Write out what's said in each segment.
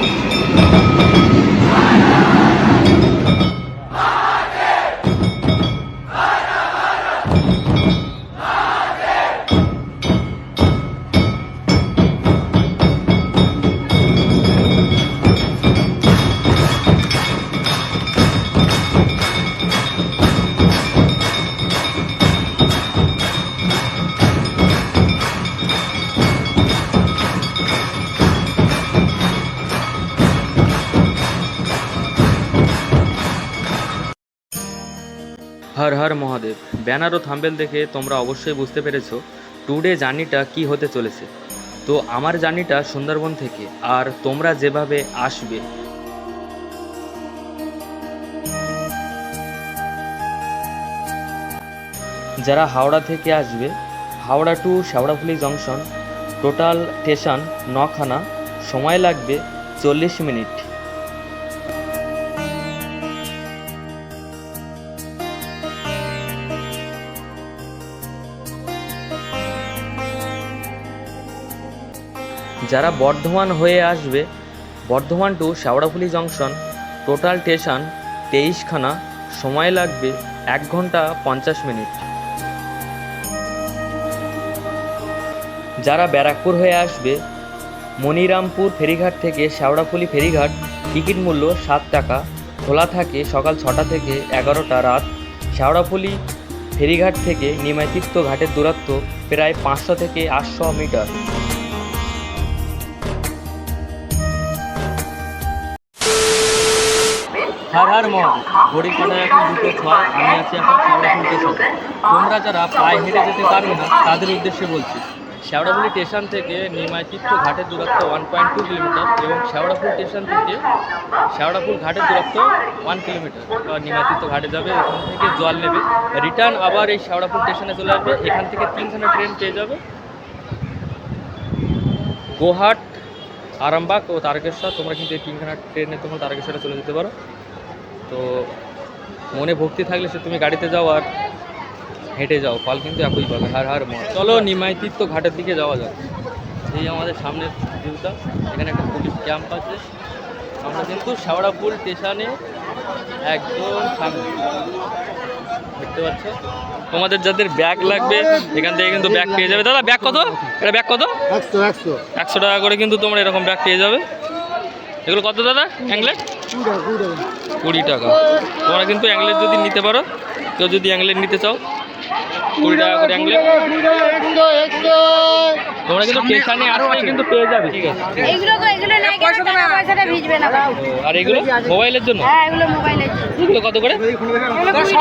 ハハハハ! Har Har Mahadev, banner ও thumbnail দেখে তোমরা অবশ্যই বুঝতে পেরেছ টুডে জার্নিটা কি হতে চলেছে। তো আমার জার্নিটা সুন্দরবন থেকে, আর তোমরা যেভাবে আসবে। যারা হাওড়া থেকে আসবে, Howrah two Sheoraphuli junction, total station নখানা, সময় লাগবে চল্লিশ মিনিট। যারা বর্ধমান হয়ে আসবে, Bardhaman two Sheoraphuli junction total station তেইশখানা, সময় লাগবে এক ঘণ্টা পঞ্চাশ মিনিট। যারা ব্যারাকপুর হয়ে আসবে, মনিরামপুর ফেরিঘাট থেকে শেওড়াফুলি ফেরিঘাট, টিকিট মূল্য সাত টাকা, খোলা থাকে সকাল ছটা থেকে এগারোটা রাত। শেওড়াফুলি ফেরিঘাট থেকে নিমাইতীর্থ ঘাটের দূরত্ব প্রায় পাঁচশো থেকে আটশো মিটার। হার হার কাটায় এখন দুটো ছয় আমি আছি এখন স্টেশন তোমরা যারা পায়ে হেঁটে যেতে পারবে না, তাদের উদ্দেশ্যে বলছি শেওড়াফুলি স্টেশন থেকে নিমাইতীর্থ ঘাটের দূরত্ব ওয়ান পয়েন্ট টু কিলোমিটার এবং শেওড়াফুল স্টেশন থেকে শেওড়াফুল ঘাটের দূরত্ব ওয়ান কিলোমিটার। নিমাইতীর্থ ঘাটে যাবে ওখান থেকে জল নেবে। রিটার্ন আবার এই শেওড়াফুল স্টেশনে চলে আসবে, এখান থেকে তিনখানা ট্রেন পেয়ে যাবে। গোহাট, আরামবাগ ও তারকেশ্বর, তোমরা কিন্তু এই তিনখানা ট্রেনে তোমরা তারকেশ্বরে চলে যেতে পারো। তো মনে ভক্তি থাকলে সে তুমি গাড়িতে যাও আর হেঁটে যাও। ফল কিন্তু একই পাবে হার হার মত চলো নিমাইতীর্থ ঘাটের দিকে যাওয়া যাক। এই আমাদের সামনের ভিউটা এখানে একটা পুলিশ ক্যাম্প আছে। আমরা কিন্তু শেওড়াপুল স্টেশনে একদম সামনে। দেখতে পাচ্ছ? তোমাদের যাদের ব্যাগ লাগবে এখান থেকে কিন্তু ব্যাগ পেয়ে যাবে। দাদা ব্যাগ কত? এটা ব্যাগ কত? একশো একশো। একশো টাকা করে কিন্তু তোমরা এরকম ব্যাগ পেয়ে যাবে। এগুলো কত দাদা? অ্যাংলেট? কুড়ি টাকা। তোমরা কিন্তু অ্যাংলেট যদি নিতে পারো কেউ যদি অ্যাংলেট নিতে চাও কুড়ি টাকা করে অ্যাংলেট। তোমরা কিন্তু স্টেশনে আসলে কিন্তু পেয়ে যাবে। ঠিক আছে ও, আর এগুলো? মোবাইলের জন্য? হ্যাঁ এগুলো মোবাইলের জন্য। এগুলো কত করে? কুড়ি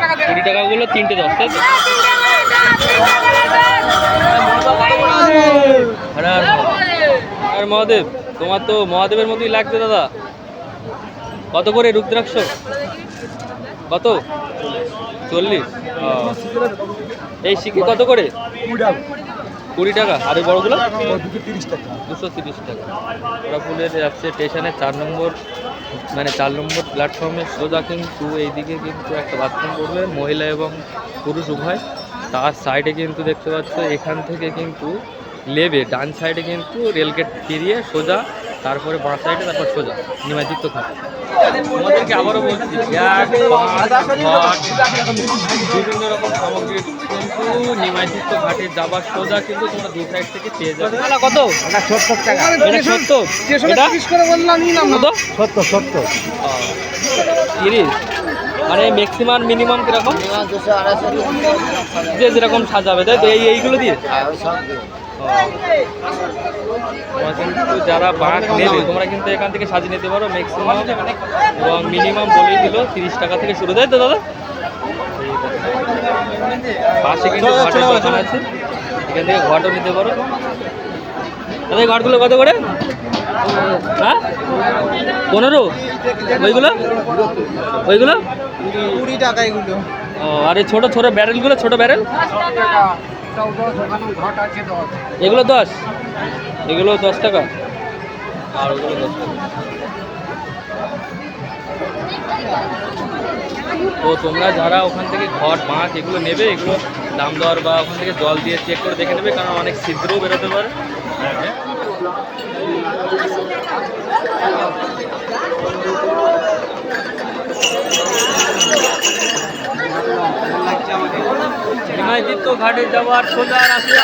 টাকা। কুড়ি টাকাগুলো তিনটে দশ তাই? হ্যাঁ, আর মহাদেব? তোমার তো মহাদেবের মতোই লাগছে, দাদা। কত করে রুদ্রাক্ষ? কত? চল্লিশ। এই শিখে কত করে? কুড়ি টাকা। আর এই বড়গুলো? দুশো তিরিশ টাকা। ওরা ফুলের যাচ্ছে স্টেশনে, চার নম্বর মানে চার নম্বর প্ল্যাটফর্মে সোজা কিন্তু এইদিকে কিন্তু একটা বাথরুম করবে, মহিলা এবং পুরুষ উভয়। তার সাইডে কিন্তু দেখতে পাচ্ছ, এখান থেকে কিন্তু লেবে ডান সাইডে কিন্তু রেলগেট ফিরিয়ে সোজা তারপরে বাঁ সাইডে তারপর সোজা নিমাজিত থাকে তোমাদেরকে আবারও বলছি ব্যাগ বিভিন্ন রকম সামগ্রী কিন্তু নিমাজিত ঘাটে যাবার সোজা কিন্তু তোমরা দু সাইড থেকে পেয়ে যাবে। কত? সত্তর টাকা। সত্তর। করে বললাম কত? সত্তর সত্তর। তিরিশ? মানে ম্যাক্সিমাম মিনিমাম কীরকম? যে যেরকম সাজাবে তাই তো এই এইগুলো দিয়ে? ও। তোমরা কিন্তু যারা বাঁক নেবে তোমরা কিন্তু এখান থেকে সাজিয়ে নিতে পারো ম্যাক্সিমাম এবং মিনিমাম বলেই দিল তিরিশ টাকা থেকে শুরু। তাই তো দাদা? পাশে কিন্তু ঘটের দোকান আছে। এখান থেকে ঘটও নিতে পারো। দাদা এই ঘটগুলো কত করে? হ্যাঁ? পনেরো? ওইগুলো? ওইগুলো? কুড়ি টাকা এগুলো। ও আর এই ছোটো ছোটো ব্যারেলগুলো ছোটো ব্যারেল ঘট এগুলো দশ? এগুলো দশ টাকা। আর ওগুলো দশ টাকা। তোমরা যারা ওখান থেকে ঘর মাছ এগুলো নেবে, এগুলো দাম দর বা ওখান থেকে জল দিয়ে চেক করে দেখে নেবে, কারণ অনেক ছিদ্রও বেরোতে পারে। হিমায়িত ঘাটে যাওয়ার সোজা রাস্তা!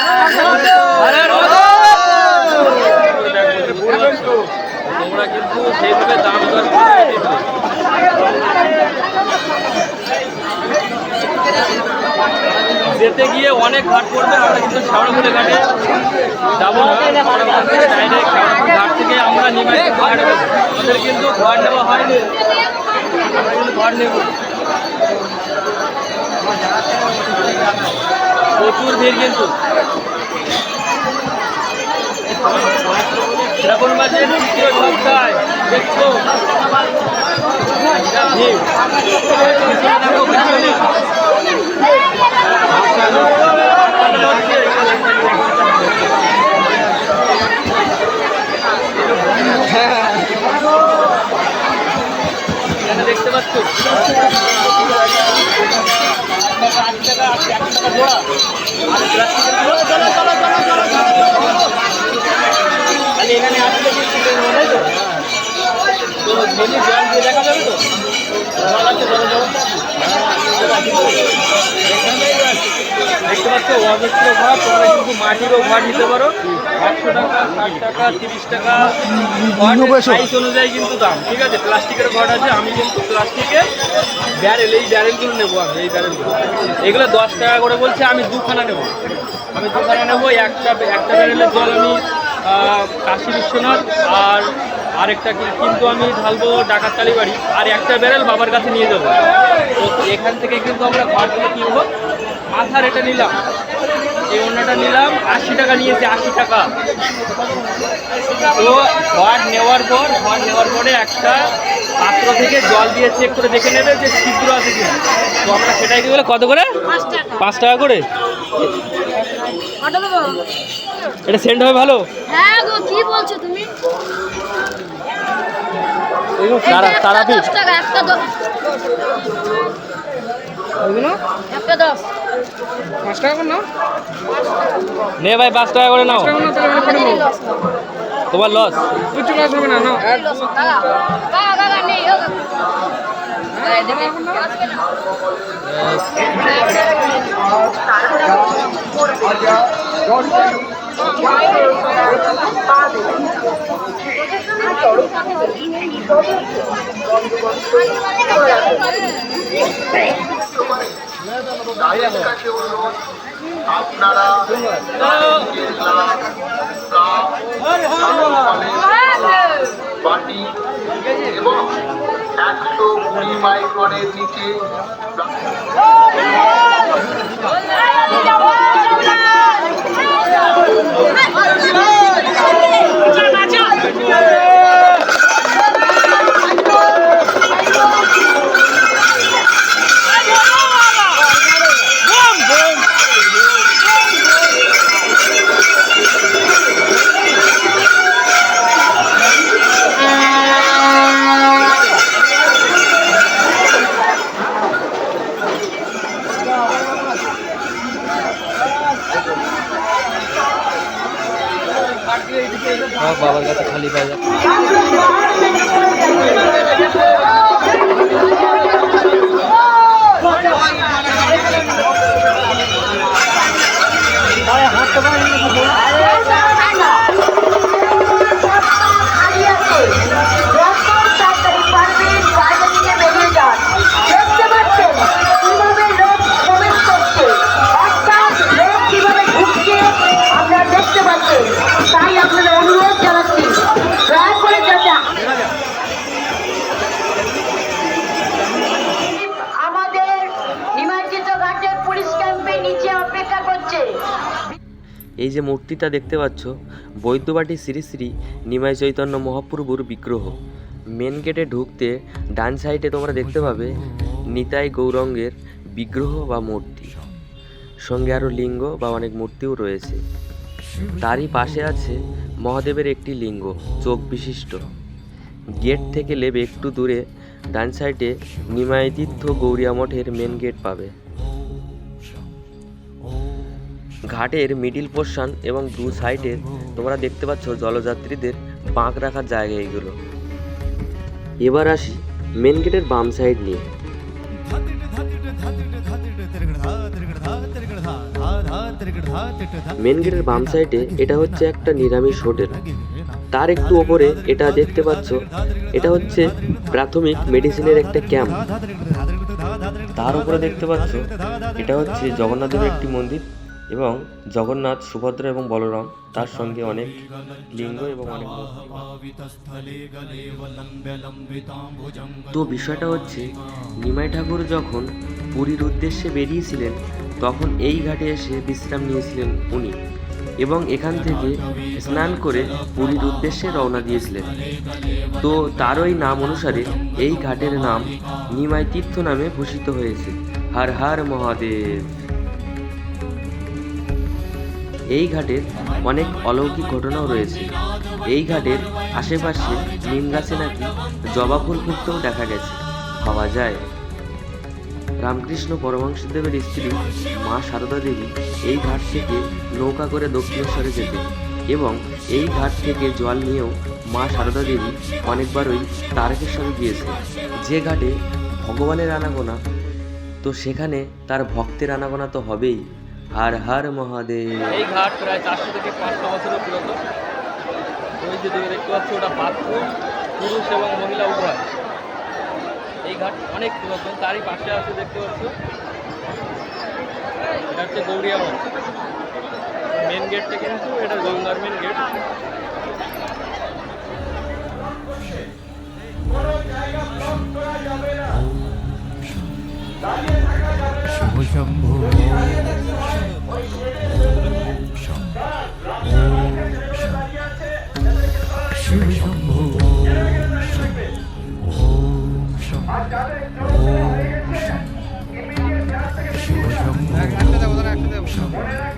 তোমরা কিন্তু সেইভাবে দাম দর যেতে গিয়ে অনেক ঘাট পড়বে, আমরা কিন্তু শ্যাওড়াফুলি ঘাটে যাব ঘাট থেকে আমরা নিমাই ঘাটে। আমাদের কিন্তু ঘর নেওয়া হয়নি আমরা নেব। প্রচুর ভিড় কিন্তু। শ্রাবণ মাসের তৃতীয় সপ্তাহে দেখছ? ভিড় এখানে আসলে তো? জল দিয়ে দেখা যাবে তো? জল আছে জল আছে? দেখতে পাচ্ছ অজস্র ঘর তোমরা কিন্তু মাটিরও ঘর নিতে পারো। একশো টাকা ষাট টাকা তিরিশ টাকা সাইজ অনুযায়ী কিন্তু দাম ঠিক আছে? প্লাস্টিকের ঘর আছে আমি কিন্তু প্লাস্টিকের ব্যারেল এই ব্যারেলগুলো নেব আমি এই ব্যারেলগুলো এগুলো দশ টাকা করে বলছে আমি দুখানা নেব। আমি দুখানা নেব একটা একটা ব্যারেলের জল আমি কাশী বিশ্বনাথ আর আরেকটা কি- কিন্তু আমি ঢালবো ডাকাতকালী বাড়ি আর একটা ব্যারেল বাবার কাছে নিয়ে যাব। তো এখান থেকে কিন্তু আমরা ঘরগুলো কিনবো। মাথার এটা নিলাম এই অন্যটা নিলাম আশি টাকা নিয়েছে আশি টাকা। তো ঘর নেওয়ার পর ঘর নেওয়ার পরে একটা পাত্র থেকে জল দিয়ে চেক করে দেখে নেবে যে ছিদ্র আছে কিনা। তো আমরা সেটাই কি বলে কত করে? পাঁচ টাকা। করে? এটা সেন্ট হবে ভালো? হ্যাঁ গো কি বলছো তুমি? তারা দশ টাকা একটা দশ। একটা দশ। পাঁচ টাকা করে নাও। নে ভাই পাঁচ টাকা করে নাও। তোমার লস প্রচুর লস হবে না নাও। কাকা কাকা নেই ও কাকা দেবে আসবে না বাটি এবং একশো কুড়ি মাইক্রনের নিচে বাবার এই যে মূর্তিটা দেখতে পাচ্ছ, বৈদ্যবাটি শ্রী শ্রী নিমাই চৈতন্য মহাপ্রভুর বিগ্রহ। মেন গেটে ঢুকতে ডান সাইডে তোমরা দেখতে পাবে নিতাই গৌরঙ্গের বিগ্রহ বা মূর্তি। সঙ্গে আরও লিঙ্গ বা অনেক মূর্তিও রয়েছে। তারই পাশে আছে মহাদেবের একটি লিঙ্গ, চোখ বিশিষ্ট। গেট থেকে লেবে একটু দূরে ডান সাইডে নিমাই তীর্থ গৌরিয়া মঠের মেন গেট পাবে। ঘাটের মিডিল পোর্শন এবং দু সাইডের তোমরা দেখতে পাচ্ছ জলযাত্রীদের বাঁক রাখার জায়গা এইগুলো এবার আসি মেন গেটের বাম সাইড নিয়ে। মেন গেটের বাম সাইডে এটা হচ্ছে একটা নিরামিষ হোটেল। তার একটু ওপরে এটা দেখতে পাচ্ছ, এটা হচ্ছে প্রাথমিক মেডিসিনের একটা ক্যাম্প। তার উপরে দেখতে পাচ্ছ, এটা হচ্ছে জগন্নাথ দেবের একটি মন্দির। এবং জগন্নাথ, সুভদ্রা এবং বলরাম তার সঙ্গে অনেক লিঙ্গ এবং অনেক তো বিষয়টা হচ্ছে, নিমাই ঠাকুর যখন পুরীর উদ্দেশ্যে বেরিয়েছিলেন, তখন এই ঘাটে এসে বিশ্রাম নিয়েছিলেন উনি এবং এখান থেকে স্নান করে পুরীর উদ্দেশ্যে রওনা দিয়েছিলেন। তো তারই নাম অনুসারে এই ঘাটের নাম নিমাই তীর্থ নামে ভূষিত হয়েছে। হর হর মহাদেব। এই ঘাটের অনেক অলৌকিক ঘটনাও রয়েছে। এই ঘাটের আশেপাশে নিম গাছে নাকি জবা ফুল ফুটতেও দেখা গেছে। ভাবা যায়। রামকৃষ্ণ পরমহংসদেবের স্ত্রী মা সারদা দেবী এই ঘাট থেকে নৌকা করে দক্ষিণেশ্বরে যেতেন এবং এই ঘাট থেকে জল নিয়েও মা সারদা দেবী অনেকবারই তারকেশ্বরে গিয়েছে যে ঘাটে ভগবানের আনাগোনা, তো সেখানে তার ভক্তের আনাগোনা তো হবেই। হার হার মহাদেব। এই ঘাট প্রায় চারশো থেকে পাঁচশো বছরের পুরাতন ওই যে তুমি দেখতে পাচ্ছ ওটা বাথরুম পুরুষ এবং মহিলা উভয়। এই ঘাট অনেক পুরাতন তারই পাশে আছে দেখতে পাচ্ছ। এটা হচ্ছে গৌরিয়া মঠ। মেন গেটটা কিন্তু এটা গঙ্গার main gate Om Shambhu Om Shambhu Om Shambhu Om Shambhu Om Shambhu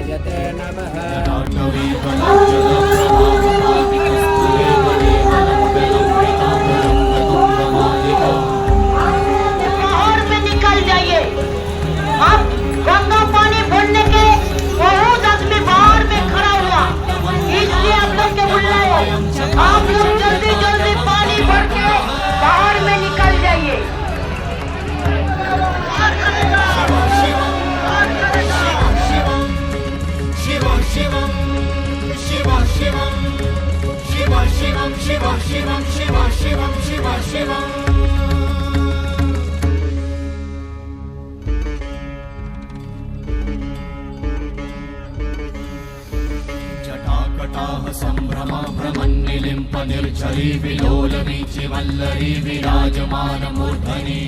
महादेवाय ते नमः हरी विलोल विलोलमीचि वल्लरी विराजमान विराजमानमूर्धनि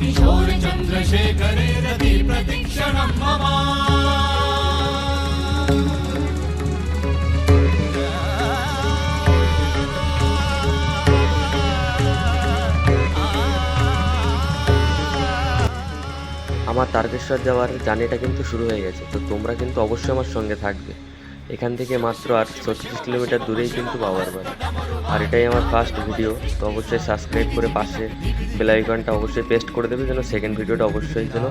किशोर किशोरचन्द्रशेखरे रति प्रतीक्षण मम। আমার তারকেশ্বর যাওয়ার জার্নিটা কিন্তু শুরু হয়ে গেছে, তো তোমরা কিন্তু অবশ্যই আমার সঙ্গে থাকবে। এখান থেকে মাত্র আর ছত্রিশ কিলোমিটার দূরেই কিন্তু বাবার বাড়ি। আর এটাই আমার ফার্স্ট ভিডিও তো অবশ্যই সাবস্ক্রাইব করে পাশে বেলাইকনটা অবশ্যই পেস্ট করে দেবে, যেন সেকেন্ড ভিডিওটা অবশ্যই যেন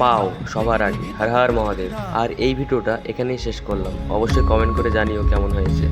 পাও সবার আগে। হর হর মহাদেব। আর এই ভিডিওটা এখানেই শেষ করলাম। অবশ্যই কমেন্ট করে জানিও কেমন হয়েছে।